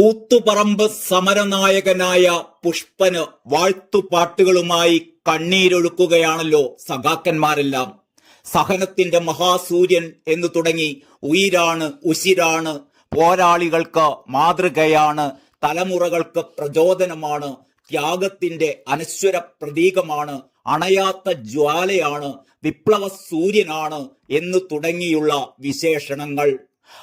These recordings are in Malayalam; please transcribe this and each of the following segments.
കൂത്തുപറമ്പ് സമരനായകനായ പുഷ്പന് വാഴ്ത്തുപാട്ടുകളുമായി കണ്ണീരൊഴുക്കുകയാണല്ലോ സഖാക്കന്മാരെല്ലാം. സഹനത്തിന്റെ മഹാസൂര്യൻ എന്നു തുടങ്ങി ഉയിരാണ് ഉശിരാണ് പോരാളികൾക്ക് മാതൃകയാണ് തലമുറകൾക്ക് പ്രചോദനമാണ് ത്യാഗത്തിന്റെ അനശ്വര പ്രതീകമാണ് അണയാത്ത ജ്വാലയാണ് വിപ്ലവ സൂര്യനാണ് എന്നു തുടങ്ങിയുള്ള വിശേഷണങ്ങൾ.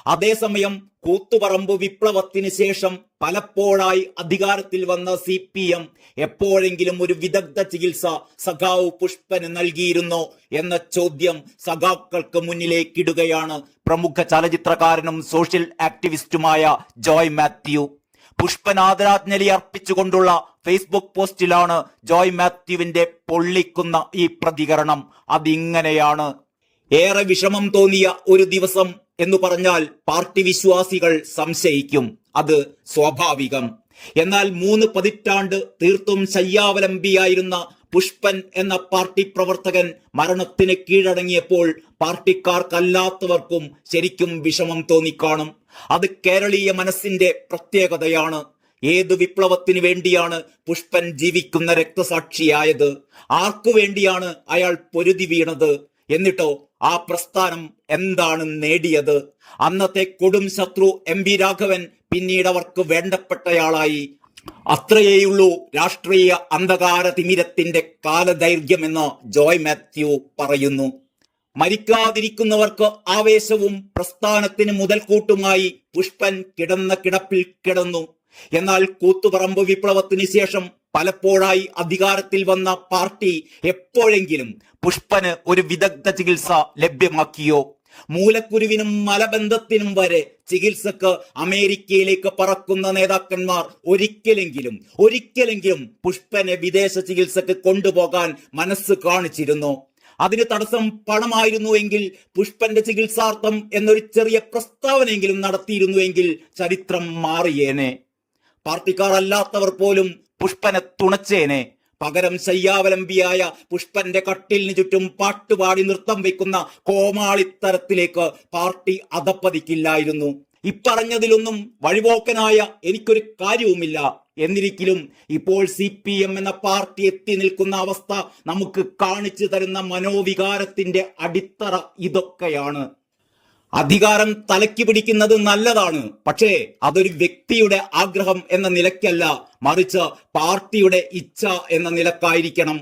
അതേസമയം കൂത്തുപറമ്പ് വിപ്ലവത്തിന് ശേഷം പലപ്പോഴായി അധികാരത്തിൽ വന്ന സി പി എം എപ്പോഴെങ്കിലും ഒരു വിദഗ്ധ ചികിത്സ സഖാവ് പുഷ്പന് നൽകിയിരുന്നോ എന്ന ചോദ്യം സഖാക്കൾക്ക് മുന്നിലേക്കിടുകയാണ്. പ്രമുഖ ചലച്ചിത്രകാരനും സോഷ്യൽ ആക്ടിവിസ്റ്റുമായ ജോയ് മാത്യു. പുഷ്പൻ ആദരാജ്ഞലി അർപ്പിച്ചുകൊണ്ടുള്ള ഫേസ്ബുക്ക് പോസ്റ്റിലാണ് ജോയ് മാത്യുവിന്റെ പൊള്ളിക്കുന്ന ഈ പ്രതികരണം. അതിങ്ങനെയാണ്. ഏറെ വിഷമം തോന്നിയ ഒരു ദിവസം എന്ന് പറഞ്ഞാൽ പാർട്ടി വിശ്വാസികൾ സംശയിക്കും. അത് സ്വാഭാവികം. എന്നാൽ മൂന്ന് പതിറ്റാണ്ട് തീർത്തും ശയ്യാവലംബിയായിരുന്ന പുഷ്പൻ എന്ന പാർട്ടി പ്രവർത്തകൻ മരണത്തിന് കീഴടങ്ങിയപ്പോൾ പാർട്ടിക്കാർക്കല്ലാത്തവർക്കും ശരിക്കും വിഷമം തോന്നിക്കാണും. അത് കേരളീയ മനസ്സിന്റെ പ്രത്യേകതയാണ്. ഏത് വിപ്ലവത്തിനു വേണ്ടിയാണ് പുഷ്പൻ ജീവിക്കുന്ന രക്തസാക്ഷിയായത്? ആർക്കു വേണ്ടിയാണ് അയാൾ പൊരുതി വീണത്? എന്നിട്ടോ ആ പ്രസ്ഥാനം എന്താണ് നേടിയത്? അന്നത്തെ കൊടും ശത്രു എം വി രാഘവൻ പിന്നീട് അവർക്ക് വേണ്ടപ്പെട്ടയാളായി. അത്രയേയുള്ളൂ രാഷ്ട്രീയ അന്ധകാര തിമിരത്തിന്റെ കാലദൈർഘ്യമെന്ന് ജോയ് മാത്യു പറയുന്നു. മരിക്കാതിരിക്കുന്നവർക്ക് ആവേശവും പ്രസ്ഥാനത്തിന് മുതൽക്കൂട്ടുമായി പുഷ്പൻ കിടന്ന കിടപ്പിൽ കിടന്നു. എന്നാൽ കൂത്തുപറമ്പ് വിപ്ലവത്തിന് ശേഷം പലപ്പോഴായി അധികാരത്തിൽ വന്ന പാർട്ടി എപ്പോഴെങ്കിലും പുഷ്പന് ഒരു വിദഗ്ധ ചികിത്സ ലഭ്യമാക്കിയോ? മൂലക്കുരുവിനും മലബന്ധത്തിനും വരെ ചികിത്സക്ക് അമേരിക്കയിലേക്ക് പറക്കുന്ന നേതാക്കന്മാർ ഒരിക്കലെങ്കിലും ഒരിക്കലെങ്കിലും പുഷ്പനെ വിദേശ ചികിത്സക്ക് കൊണ്ടുപോകാൻ മനസ്സ് കാണിച്ചിരുന്നു. അതിന് തടസ്സം പണമായിരുന്നു എങ്കിൽ പുഷ്പന്റെ ചികിത്സാർത്ഥം എന്നൊരു ചെറിയ പ്രസ്താവനയെങ്കിലും നടത്തിയിരുന്നുവെങ്കിൽ ചരിത്രം മാറിയേനെ. പാർട്ടിക്കാർ അല്ലാത്തവർ പോലും പുഷ്പനെ തുണച്ചേനെ. പകരം ശയ്യാവലംബിയായ പുഷ്പന്റെ കട്ടിലിന് ചുറ്റും പാട്ടുപാടി നൃത്തം വെക്കുന്ന കോമാളിത്തരത്തിലേക്ക് പാർട്ടി അതപ്പതിക്കില്ലായിരുന്നു ഇപ്പറഞ്ഞതിലൊന്നും വഴിപോക്കനായ എനിക്കൊരു കാര്യവുമില്ല. എന്നിരിക്കലും ഇപ്പോൾ സി പി എം എന്ന പാർട്ടി എത്തി നിൽക്കുന്ന അവസ്ഥ നമുക്ക് കാണിച്ചു തരുന്ന മനോവികാരത്തിന്റെ അടിത്തറ ഇതൊക്കെയാണ്. അധികാരം തലയ്ക്ക് പിടിക്കുന്നത് നല്ലതാണ്. പക്ഷേ അതൊരു വ്യക്തിയുടെ ആഗ്രഹം എന്ന നിലയ്ക്കല്ല. മറിച്ച് പാർട്ടിയുടെ ഇച്ഛ എന്ന നിലക്കായിരിക്കണം.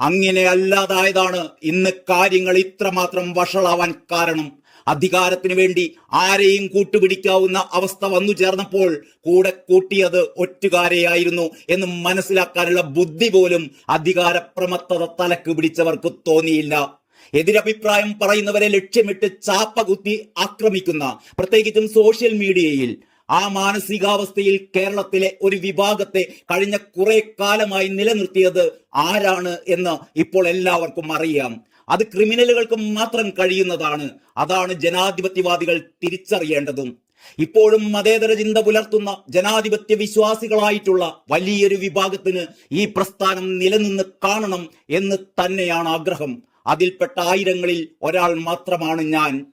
അങ്ങനെ അല്ലാതായതാണ് ഇന്ന് കാര്യങ്ങൾ ഇത്രമാത്രം വഷളാവാൻ കാരണം. അധികാരത്തിന് വേണ്ടി ആരെയും കൂട്ടുപിടിക്കാവുന്ന അവസ്ഥ വന്നു ചേർന്നപ്പോൾ കൂടെ കൂട്ടിയത് ഒറ്റുകാരെയായിരുന്നു എന്ന് മനസ്സിലാക്കാനുള്ള ബുദ്ധി പോലും അധികാരപ്രമത്തത തലക്ക് പിടിച്ചവർക്ക് തോന്നിയില്ല. എതിരഭിപ്രായം പറയുന്നവരെ ലക്ഷ്യമിട്ട് ചാപ്പ കുത്തി ആക്രമിക്കുന്ന പ്രത്യേകിച്ചും സോഷ്യൽ മീഡിയയിൽ ആ മാനസികാവസ്ഥയിൽ കേരളത്തിലെ ഒരു വിഭാഗത്തെ കഴിഞ്ഞ കുറെ കാലമായി നിലനിർത്തിയത് ആരാണ് എന്ന് ഇപ്പോൾ എല്ലാവർക്കും അറിയാം. അത് ക്രിമിനലുകൾക്ക് മാത്രം കഴിയുന്നതാണ്. അതാണ് ജനാധിപത്യവാദികൾ തിരിച്ചറിയേണ്ടതും. ഇപ്പോഴും മതേതര ചിന്ത പുലർത്തുന്ന ജനാധിപത്യ വിശ്വാസികളായിട്ടുള്ള വലിയൊരു വിഭാഗത്തിന് ഈ പ്രസ്ഥാനം നിലനിന്ന് കാണണം എന്ന് തന്നെയാണ് ആഗ്രഹം. അതിൽപ്പെട്ട ആയിരങ്ങളിൽ ഒരാൾ മാത്രമാണ് ഞാൻ.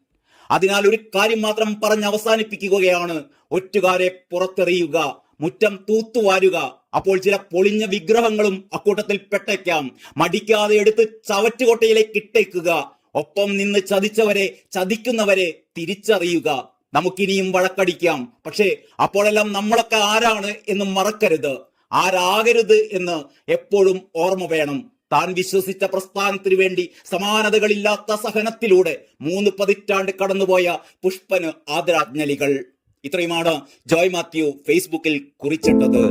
അതിനാൽ ഒരു കാര്യം മാത്രം പറഞ്ഞ് അവസാനിപ്പിക്കുകയാണ്. ഒറ്റുകാരെ പുറത്തെറിയുക മുറ്റം തൂത്തുവാരുക അപ്പോൾ ചില പൊളിഞ്ഞ വിഗ്രഹങ്ങളും അക്കൂട്ടത്തിൽ പെട്ടേക്കാം. മടിക്കാതെ എടുത്ത് ചവറ്റുകൊട്ടയിലേക്ക് ഇട്ടേക്കുക. ഒപ്പം നിന്ന് ചതിച്ചവരെ ചതിക്കുന്നവരെ തിരിച്ചറിയുക. നമുക്കിനിയും വഴക്കടിക്കാം. പക്ഷേ അപ്പോഴെല്ലാം നമ്മളൊക്കെ ആരാണ് എന്ന് മറക്കരുത്. ആരാകരുത് എന്ന് എപ്പോഴും ഓർമ്മ വേണം. താൻ വിശ്വസിച്ച പ്രസ്ഥാനത്തിനു വേണ്ടി സമാനതകളില്ലാത്ത സഹനത്തിലൂടെ മൂന്ന് പതിറ്റാണ്ട് കടന്നുപോയ പുഷ്പന് ആദരാജ്ഞലികൾ. ഇത്രയുമാണ് ജോയ് മാത്യു ഫേസ്ബുക്കിൽ കുറിച്ചിട്ടത്.